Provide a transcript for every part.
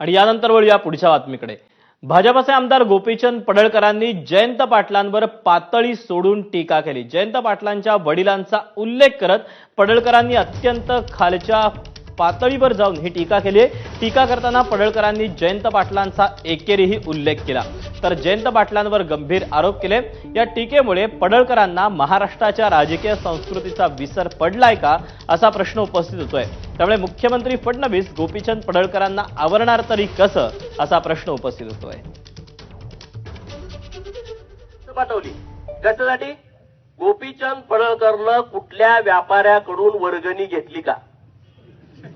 आणि यानंतर वळूया पुढच्या बातमीकडे. भाजपचे आमदार गोपीचंद पडळकरांनी जयंत पाटलांवर पातळी सोडून टीका केली. जयंत पाटलांच्या वडिलांचा उल्लेख करत पडळकरांनी अत्यंत खालच्या पातळीवर जाऊन ही टीका केली आहे. टीका करताना पडळकरांनी जयंत पाटलांचा एकेरीही उल्लेख केला. तर जयंत पाटलांवर गंभीर आरोप केले. या टीकेमुळे पडळकरांना महाराष्ट्राच्या राजकीय संस्कृतीचा विसर पडलाय का असा प्रश्न उपस्थित होतोय. त्यामुळे मुख्यमंत्री फडणवीस गोपीचंद पडळकरांना आवरणार तरी कसं असा प्रश्न उपस्थित होतोय. पाठवली. गोपीचंद पडळकरनं कुठल्या व्यापाऱ्याकडून वर्गणी घेतली का?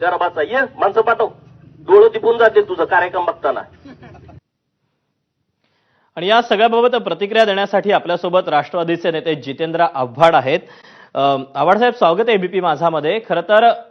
गरबाचा ये माणसं पाठव. डोळं तिपून जाते तुझं कार्यक्रम बघताना. आणि या सगळ्याबाबत प्रतिक्रिया देण्यासाठी आपल्यासोबत राष्ट्रवादीचे नेते जितेंद्र आव्हाड आहेत. अं, आव्हाड साहेब स्वागत आहे एबीपी माझामध्ये. खरं तर